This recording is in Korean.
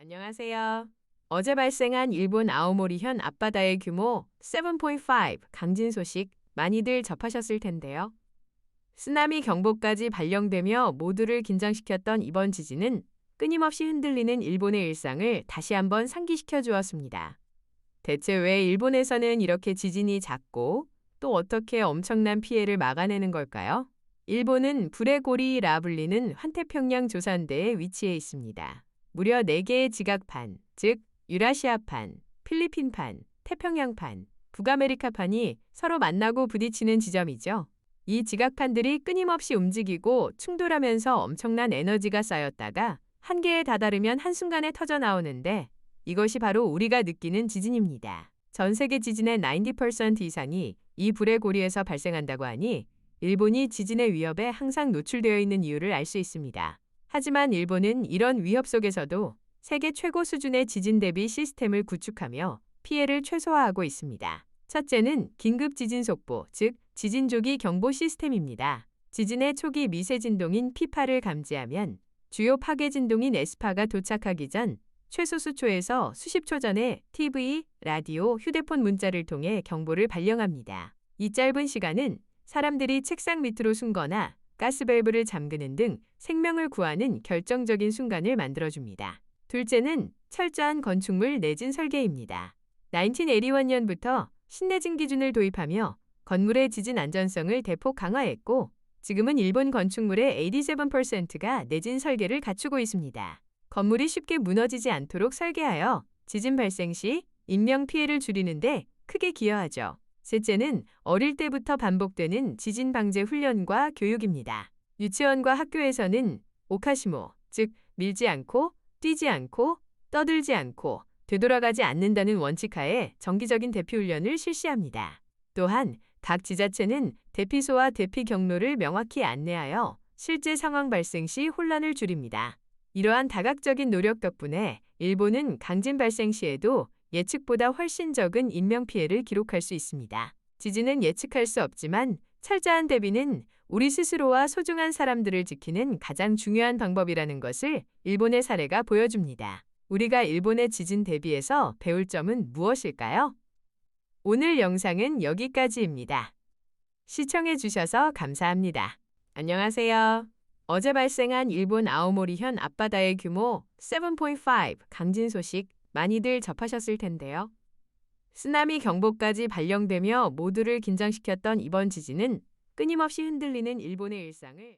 안녕하세요. 어제 발생한 일본 아오모리현 앞바다의 규모 7.5 강진 소식 많이들 접하셨을 텐데요. 쓰나미 경보까지 발령되며 모두를 긴장시켰던 이번 지진은 끊임없이 흔들리는 일본의 일상을 다시 한번 상기시켜 주었습니다. 대체 왜 일본에서는 이렇게 지진이 작고 또 어떻게 엄청난 피해를 막아내는 걸까요? 일본은 불의 고리라 불리는 환태평양 조산대에 위치해 있습니다. 무려 4개의 지각판, 즉 유라시아판, 필리핀판, 태평양판, 북아메리카판이 서로 만나고 부딪히는 지점이죠. 이 지각판들이 끊임없이 움직이고 충돌하면서 엄청난 에너지가 쌓였다가 한계에 다다르면 한순간에 터져 나오는데 이것이 바로 우리가 느끼는 지진입니다. 전 세계 지진의 90% 이상이 이 불의 고리에서 발생한다고 하니 일본이 지진의 위협에 항상 노출되어 있는 이유를 알 수 있습니다. 하지만 일본은 이런 위협 속에서도 세계 최고 수준의 지진 대비 시스템을 구축하며 피해를 최소화하고 있습니다. 첫째는 긴급 지진 속보, 즉 지진 조기 경보 시스템입니다. 지진의 초기 미세 진동인 피파를 감지하면 주요 파괴 진동인 에스파가 도착하기 전 최소 수초에서 수십 초 전에 TV, 라디오, 휴대폰 문자를 통해 경보를 발령합니다. 이 짧은 시간은 사람들이 책상 밑으로 숨거나 가스밸브를 잠그는 등 생명을 구하는 결정적인 순간을 만들어줍니다. 둘째는 철저한 건축물 내진 설계입니다. 1981년부터 신내진 기준을 도입하며 건물의 지진 안전성을 대폭 강화했고 지금은 일본 건축물의 87%가 내진 설계를 갖추고 있습니다. 건물이 쉽게 무너지지 않도록 설계하여 지진 발생 시 인명 피해를 줄이는데 크게 기여하죠. 셋째는 어릴 때부터 반복되는 지진 방제 훈련과 교육입니다. 유치원과 학교에서는 오카시모, 즉 밀지 않고 뛰지 않고 떠들지 않고 되돌아가지 않는다는 원칙하에 정기적인 대피 훈련을 실시합니다. 또한 각 지자체는 대피소와 대피 경로를 명확히 안내하여 실제 상황 발생 시 혼란을 줄입니다. 이러한 다각적인 노력 덕분에 일본은 강진 발생 시에도 예측보다 훨씬 적은 인명피해를 기록할 수 있습니다. 지진은 예측할 수 없지만 철저한 대비는 우리 스스로와 소중한 사람들을 지키는 가장 중요한 방법이라는 것을 일본의 사례가 보여줍니다. 우리가 일본의 지진 대비에서 배울 점은 무엇일까요? 오늘 영상은 여기까지입니다. 시청해 주셔서 감사합니다. 안녕하세요. 어제 발생한 일본 아오모리현 앞바다의 규모 7.5 강진 소식 많이들 접하셨을 텐데요. 쓰나미 경보까지 발령되며 모두를 긴장시켰던 이번 지진은 끊임없이 흔들리는 일본의 일상을